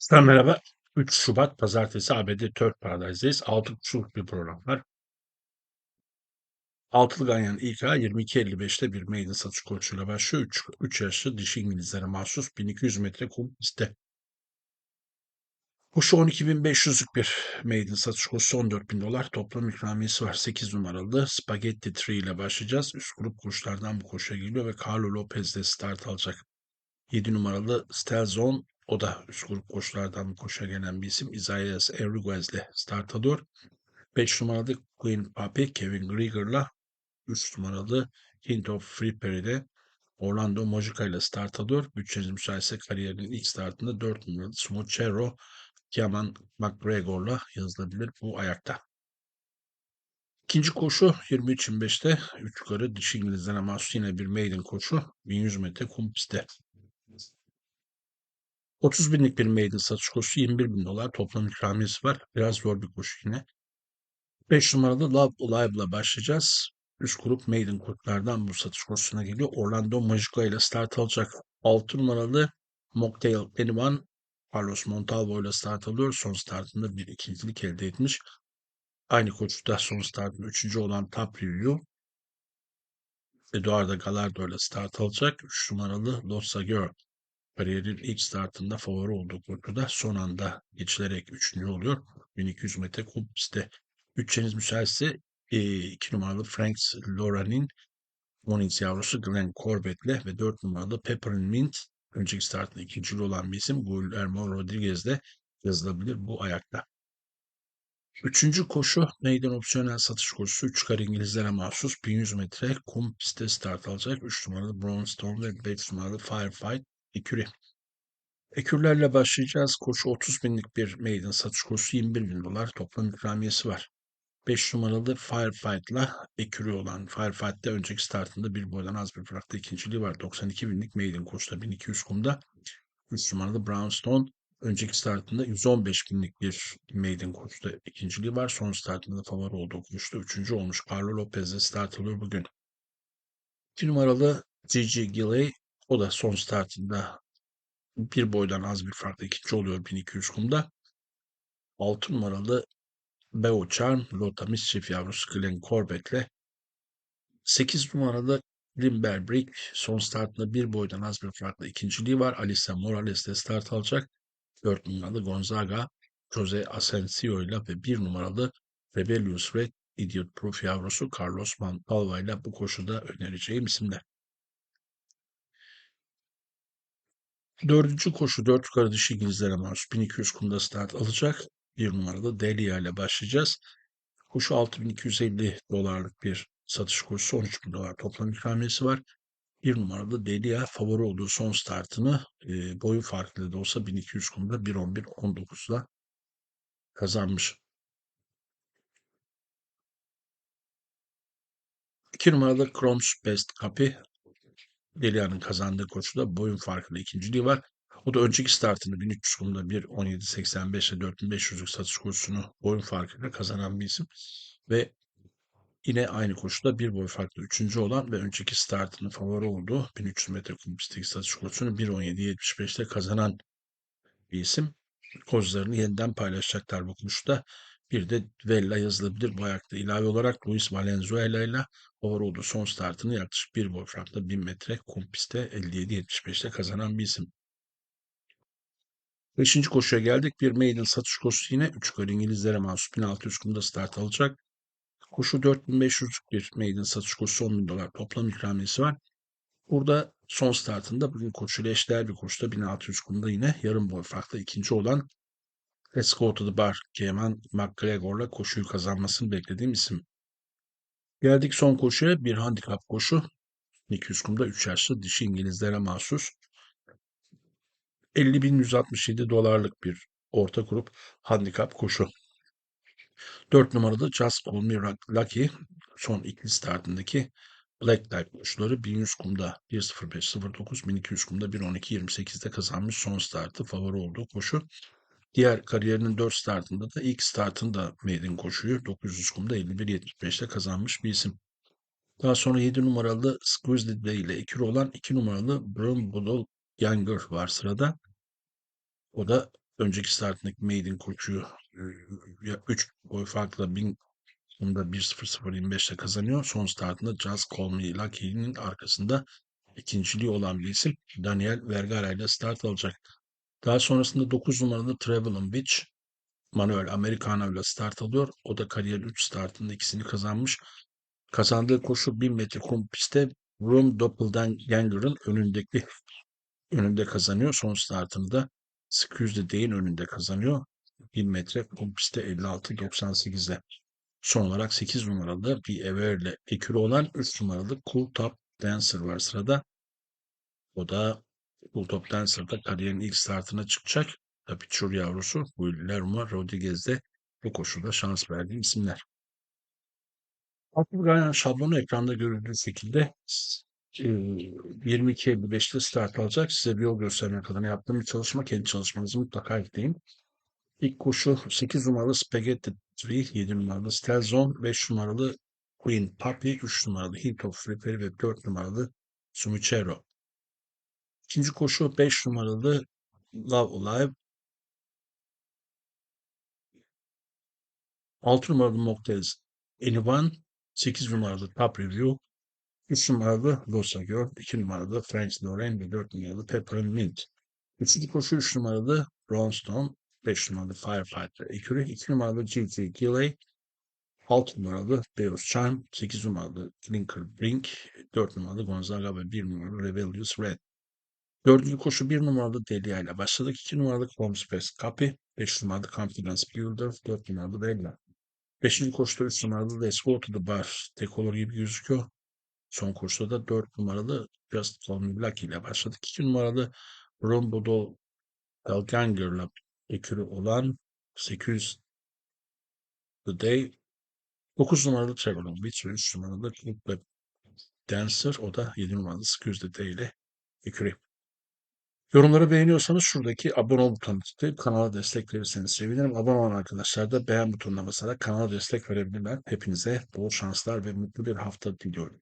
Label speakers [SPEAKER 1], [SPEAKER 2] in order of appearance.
[SPEAKER 1] Sen merhaba. 3 Şubat Pazartesi ABD Turf Paradise'deyiz. 6 kuşluk bir program var. Altılı Ganyan ay 22.55'te bir maiden satış koşusuyla başlıyor. 3, 3 yaşlı dişi İngilizlere mahsus 1200 metre kum pistte. Koşu 12.500'lük bir maiden satış koşusu 14.000 dolar. Toplam ikramiyesi var. 8 numaralı Spaghetti Tree ile başlayacağız. Üst grup koşulardan bu koşuya geliyor ve Carlo Lopez de start alacak. 7 numaralı Stelzon o da üst grup koşulardan koşuya gelen bir isim. Isaias Enriquez ile start alıyor. 5 numaralı Queen Papi Kevin Grieger'la 3 numaralı Hint of Free Perry'de Orlando Mojica ile start alıyor. Bütçeniz müsaitse kariyerinin ilk startında 4 numaralı Smochero Kiaman McGregor'la yazılabilir bu ayakta. İkinci koşu 23.25'te 3 yukarı dişi İngilizlere mahsus yine bir maiden koşu 1100 metre kum pistte. 30 binlik bir maiden satış koşusu 21 bin dolar toplam ikramiyesi var. Biraz zor bir koşu yine. 5 numaralı Love Alive'la başlayacağız. Üst grup maiden kurtlardan bu satış koşusuna geliyor. Orlando Magico ile start alacak. 6 numaralı Mocktail Anyone Carlos Montalvo ile start alıyor. Son startında bir ikincilik elde etmiş. Aynı koşuda son startında üçüncü olan Review Eduardo Gallardo ile start alacak. 3 numaralı Losa Girl kariyerin ilk startında favori olduğu koşuda son anda geçilerek üçüncü oluyor. 1200 metre kum pistte. Bütçeniz müsaitse 2 numaralı Franks Loranin Monings yavrusu Glenn Corbett'le ve 4 numaralı Peppermint önceki startında ikinci olan bir isim Guillermo Rodriguez'de yazılabilir bu ayakta. Üçüncü koşu meydan opsiyonel satış koşusu. 3 kar İngilizlere mahsus 1100 metre kum pistte start alacak. 3 numaralı Brownstone ve 5 numaralı Firefight Eküri. Ekürlerle başlayacağız. Koşu 30 binlik bir maiden satış koşusu 21 bin dolar. Toplam ikramiyesi var. 5 numaralı Firefight'la ekürü olan Firefight'te önceki startında bir boydan az bir farklı ikinciliği var. 92 binlik maiden koşuda 1200 kumda. 3 numaralı Brownstone önceki startında 115 binlik bir maiden koşuda ikinciliği var. Son startında favori olduğu koşuda üçüncü olmuş. Carlo Lopez'le start alıyor bugün. 2 numaralı Gigi Gilley o da son startında bir boydan az bir farklı ikinci oluyor 1200 kumda. 6 numaralı Beo Charm, Lota Mischief yavrusu Glenn Corbett'le 8 numaralı Limberbrick son startında bir boydan az bir farklı ikinciliği var. Alisa Morales de start alacak. 4 numaralı Gonzaga, Jose Asensio ile ve 1 numaralı Rebellious Red Idiot Proof yavrusu Carlos Montalva ile bu koşuda önereceğim isimler. Dördüncü koşu 4 yukarı dişi İngilizlere mahsus 1200 kumda start alacak. Bir numaralı Delia ile başlayacağız. Koşu 6250 dolarlık bir satış koşusu 13 bin dolar toplam ikramiyesi var. Bir numaralı Delia favori olduğu son startını e, boyu farklı da olsa 1200 kumda 1.11.19'da kazanmış. 2 numaralı Chrome's Best Copy Delia'nın kazandığı koşuda boyun farkında ikinciliği var. O da önceki startında 1300 kumda bir 17.85 ile 4500'lük satış koşusunu boyun farkıyla kazanan bir isim. Ve yine aynı koşuda bir boy farklı üçüncü olan ve önceki startının favori olduğu 1300 metre kum satış koşusunu 1.17.75'te kazanan bir isim. Kozlarını yeniden paylaşacaklar bu koşuda. Bir de Vella yazılabilir bu ayakta. İlave olarak Luis Valenzuela ile olduğu son startını yaklaşık bir boy farklı 1000 metre kum pistte 57.75'te kazanan bir isim. Beşinci koşuya geldik. Bir maiden satış koşusu yine 3 gol İngilizlere mahsus 1600 kumda start alacak. Koşu 4500 bir maiden satış koşusu 10 bin dolar toplam ikramiyesi var. Burada son startında bugün koşuyla eşdeğer bir koşuda 1600 kumda yine yarım boy farklı ikinci olan Let's Go the Bar Keman McGregor'la koşuyu kazanmasını beklediğim isim. Geldik son koşuya bir handikap koşu. 200 kumda 3 yaşlı dişi İngilizlere mahsus 50.167 dolarlık bir orta grup handikap koşu. 4 numarada Just Call Me Lucky son ikili startındaki Black Type koşuları 1100 kumda 1.05.09, 1200 kumda 1.12.28'de kazanmış son startı favori olduğu koşu. Diğer kariyerinin 4 startında da ilk startında maiden koşuyu 900 kumda 51.75'te kazanmış bir isim. Daha sonra 7 numaralı Squeezed Day ile ekür olan 2 numaralı Brown Budol Younger var sırada. O da önceki startındaki Maiden koçu 3 boy farkla 1000 bunda 1.00.25'te kazanıyor. Son startında Just Call Me Lucky'nin arkasında ikinciliği olan bir isim Daniel Vergara ile start alacak. Daha sonrasında 9 numaralı Travelin Beach Manuel Americano ile start alıyor. O da kariyer 3 startında ikisini kazanmış. Kazandığı koşu 1000 metre kum pistte Room Doppelganger'ın önündeki önünde kazanıyor. Son startını da Sküzde Day'in önünde kazanıyor. 1000 metre kum pistte 56.98'de. Son olarak 8 numaralı bir Ever'le ekürü olan 3 numaralı Cool Top Dancer var sırada. O da Cool Top Dancer'da kariyerin ilk startına çıkacak. Tabii çur yavrusu Guillermo Rodriguez'de bu koşuda şans verdiğim isimler. Aktif Ganyan şablonu ekranda görüldüğü şekilde 22.55'te start alacak. Size bir yol göstermek adına yaptığım bir çalışma. Kendi çalışmanızı mutlaka ekleyin. İlk koşu 8 numaralı Spaghetti 3, 7 numaralı Stelzon, 5 numaralı Queen Puppy, 3 numaralı Hint of Flipper ve 4 numaralı Sumicero. İkinci koşu 5 numaralı Love Alive, 6 numaralı Mocktails Anyone, 8 numaralı Top Review, 3 numaralı Losa Girl, 2 numaralı French Lorraine ve 4 numaralı Peppermint. Üçüncü koşu 3 numaralı Brownstone, 5 numaralı Firefighter Ekürü, 2 numaralı GT Gilley, 6 numaralı Deus Charm, 8 numaralı Clinker Brink, 4 numaralı Gonzaga ve 1 numaralı Rebellious Red. Dördüncü koşu 1 numaralı Delia ile başladık. 2 numaralı Holmes Best Copy, 5 numaralı Confidence Builder, 4 numaralı Bella. Beşinci koşuda 3 numaralı Let's Go to the Bar tek olur gibi gözüküyor. Son koşuda da 4 numaralı Just Call Me Lucky ile başladık. 2 numaralı Rombodo Dalganger'la ekürü olan 800 The Day 9 numaralı Travelon Beach ve 3 numaralı Club Dancer o da 7 numaralı 800 The Day ile ekürü. Yorumları beğeniyorsanız şuradaki abone ol butonuna tıklayıp kanala destek verirseniz sevinirim. Abone olan arkadaşlar da beğen butonuna basarak kanala destek verebilirler. Hepinize bol şanslar ve mutlu bir hafta diliyorum.